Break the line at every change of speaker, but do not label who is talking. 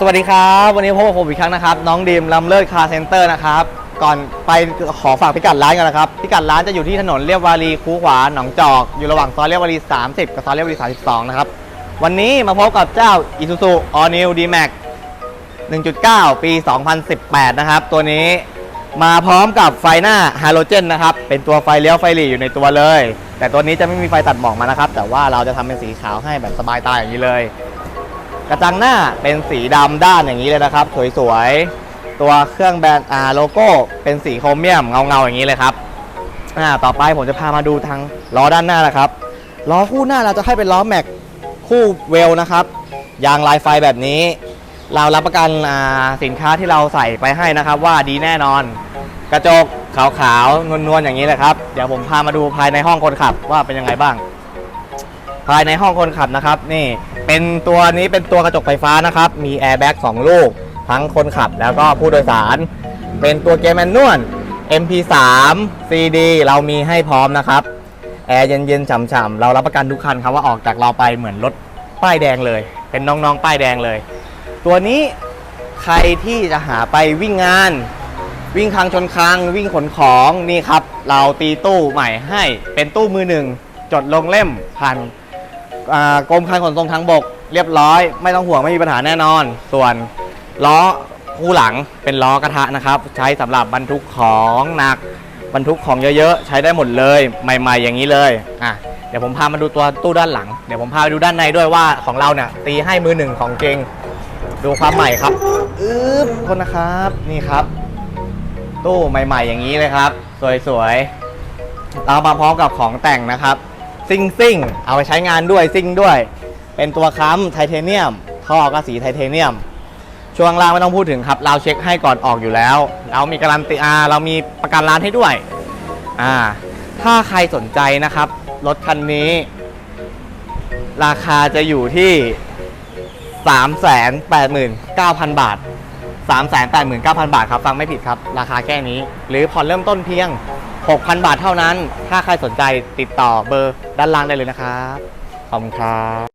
สวัสดีครับ วันนี้พบกับผมอีกครั้งนะครับ น้องดีมลำเลิศคาร์เซ็นเตอร์นะครับ ก่อนไปขอฝากพิกัดร้านกันนะครับ พิกัดร้านจะอยู่ที่ถนนเรียบวารีคูขวาหนองจอก อยู่ระหว่างซอยเรียบวารี 30 กับซอยเรียบวารี 32 นะครับ วันนี้มาพบกับเจ้า Isuzu All New D-Max 1.9 ปี 2018 นะครับ ตัวนี้มาพร้อมกับไฟหน้าฮาโลเจนนะครับ เป็นตัวไฟเลี้ยวไฟหลีอยู่ในตัวเลย แต่ตัวนี้จะไม่มีไฟตัดหมอกมานะครับ แต่ว่าเราจะทำเป็นสีขาวให้แบบสบายตาอย่างนี้เลย กระจังหน้าเป็นสีดำด้านอย่างนี้เลยนะครับ สวยๆ ตัวเครื่องแบรนด์อ่าโลโก้เป็นสีโครเมียมเงาๆอย่างนี้เลยครับอ่าต่อไปผมจะพามาดูทางล้อด้านหน้านะครับล้อคู่หน้าเราจะให้เป็นล้อแม็กคู่เวลนะครับ ยางลายไฟแบบนี้ เรารับประกันอ่าสินค้าที่เราใส่ไปให้นะครับ ว่าดีแน่นอน กระจกขาวๆนวลๆอย่างนี้เลยครับ เดี๋ยวผมพามาดูภายในห้องคนขับว่าเป็นยังไงบ้าง ภายในห้องคนขับนะครับ นี่ เป็นตัวนี้เป็นตัวกระจกไฟฟ้านะครับ มีแอร์แบ็ก2ลูก ทั้งคนขับแล้วก็ผู้โดยสาร เป็นตัวเกียร์แมนนวล MP3 CD เรามีให้พร้อมนะครับ แอร์เย็นๆฉ่ำๆเรารับประกันทุกคันครับว่าออกจากเราไปเหมือนรถป้ายแดงเลย เป็นน้องๆป้ายแดงเลย ตัวนี้ใครที่จะหาไปวิ่งงาน วิ่งคังชนคังวิ่งขนของนี่ครับ เราตีตู้ใหม่ให้เป็นตู้มือหนึ่งจดลงเล่มผ่าน กรมการขนส่งทางบก เรียบร้อย ไม่ต้องห่วงไม่มีปัญหาแน่นอน ส่วนล้อคู่หลังเป็นล้อกระทะนะครับ ใช้สำหรับบรรทุกของหนักบรรทุกของเยอะๆ ใช้ได้หมดเลยใหม่ ๆ อย่างนี้เลยอะเดี๋ยวผมพามาดูตัวตู้ด้านหลัง เดี๋ยวผมพาไปดูด้านในด้วยว่าของเราเนี่ยตีให้มือหนึ่งของเจริงดูความใหม่ครับอึ๊บโทษนะครับนี่ครับ ตู้ใหม่ ๆ อย่างนี้เลยครับ สวยๆเรามาพร้อมกับของแต่งนะครับ ซิ่งซิ่งเอาไปใช้งานด้วยซิ่งด้วย เป็นตัวค้ำไทเทเนียม ท่อก็สีไทเทเนียม ช่วงล่างไม่ต้องพูดถึงครับ เราเช็คให้ก่อนออกอยู่แล้ว เรามีการันตีอาเรามีประกันร้านให้ด้วยอ่าถ้าใครสนใจนะครับ รถคันนี้ ราคาจะอยู่ที่ 389,000 บาท 389,000 บาทครับ ฟังไม่ผิดครับ ราคาแค่นี้ หรือผ่อนเริ่มต้นเพียง 6,000 บาทเท่านั้น ถ้าใครสนใจติดต่อเบอร์ด้านล่างได้เลยนะครับ ขอบคุณครับ